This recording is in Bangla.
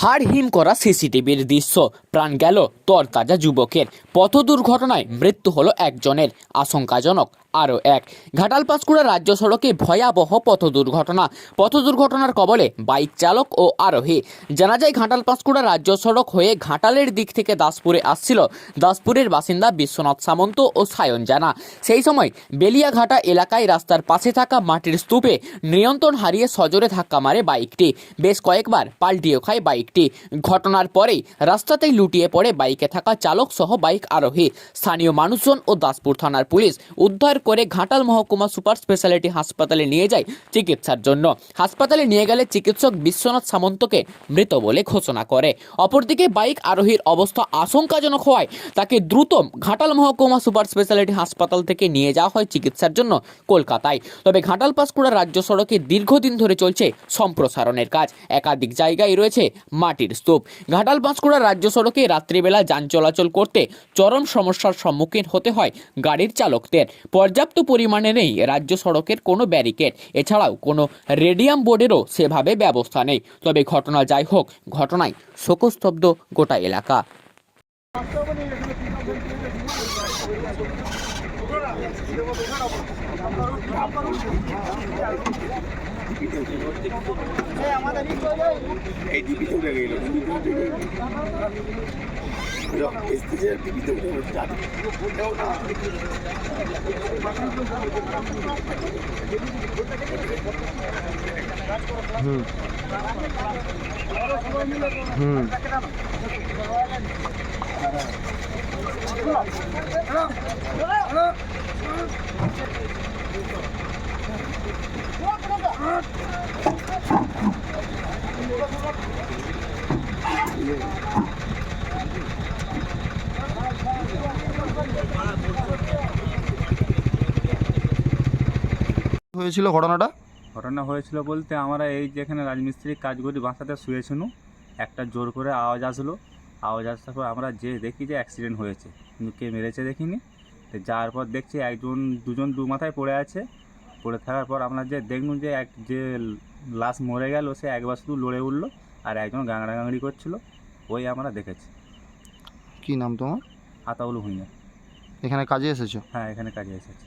হাড় হিম করা সিসিটিভির দৃশ্য। প্রাণ গেল তরতাজা যুবকের। পথ দুর্ঘটনায় মৃত্যু হলো একজনের। আশঙ্কাজনক আরও এক। ঘাটাল পাঁশকুড়া রাজ্য সড়কে ভয়াবহ পথ দুর্ঘটনা। পথ দুর্ঘটনার কবলে বাইক চালক ও আরোহী। জানা যায়, ঘাটাল পাঁশকুড়া রাজ্য সড়ক হয়ে ঘাটালের দিক থেকে দাসপুরে আসছিল। দাসপুরের বাসিন্দা বিশ্বনাথ সামন্ত ও সায়ন জানা। সেই সময় বেলিয়াঘাটা এলাকায় রাস্তার পাশে থাকা মাটির স্তূপে নিয়ন্ত্রণ হারিয়ে সজোরে ধাক্কা মারে বাইকটি। বেশ কয়েকবার পাল্টিও খায় বাইকটি ঘটনার পরেই রাস্তাতেই লুটিয়ে পড়ে বাইকে থাকা চালক সহ বাইক আরোহী। স্থানীয় মানুষজন ও দাসপুর থানার পুলিশ উদ্ধার করে ঘাটাল মহকুমা সুপার স্পেশালিটি হাসপাতালে নিয়ে যায় চিকিৎসার জন্য। হাসপাতালে নিয়ে গেলে চিকিৎসক বিশ্বনাথ সামন্তকে মৃত বলে ঘোষণা করে। অপরদিকে বাইক আরোহীর অবস্থা আশঙ্কাজনক হওয়ায় তাকে দ্রুত ঘাটাল মহকুমা সুপার স্পেশালিটি হাসপাতাল থেকে নিয়ে যাওয়া হয় চিকিৎসার জন্য কলকাতায়। তবে ঘাটাল পাঁশকুড়া রাজ্য সড়কে দীর্ঘদিন ধরে চলছে সম্প্রসারণের কাজ। একাধিক জায়গায় রয়েছে মাটির স্তূপ। ঘাটাল পাঁশকুড়া রাজ্য সড়কে রাত্রিবেলা যান চলাচল করতে চরম সমস্যার সম্মুখীন হতে হয় গাড়ির চালকদের। পর্যাপ্ত পরিমাণে নেই রাজ্য সড়কের কোনো ব্যারিকেড। এছাড়াও কোনো রেডিয়াম বোর্ডেরও সেভাবে ব্যবস্থা নেই। তবে ঘটনা যাই হোক, ঘটনায় শোকস্তব্ধ গোটা এলাকা। এই টিভিতে উঠে গেল। টিভিতে উঠে গেল টিভিতে উঠে গেল চাঁদ হয়েছিল ঘটনাটা? ঘটনা হয়েছিল বলতে আমরা এই যেখানে রাজমিস্ত্রির কাজ করি বাসাতে শুয়েছিল একটা জোর করে আওয়াজ আসলো। আওয়াজ আসার পর আমরা যে দেখি যে অ্যাক্সিডেন্ট হয়েছে, কিন্তু কে মেরেছে দেখিনি। তো যাওয়ার পর দেখছি একজন, দুজন দু মাথায় পড়ে আছে। পড়ে থাকার পর আমরা যে দেখলুম যে এক, যে লাশ মরে গেল, সে একবার শুধু লড়ে উঠল। আর একজন গাংড়া গাংড়ি করছিল ওই আমরা দেখেছি। কি নাম তোমার? আতাউল ভুঁইয়া। এখানে কাজে এসেছ? হ্যাঁ এখানে কাজে এসেছে।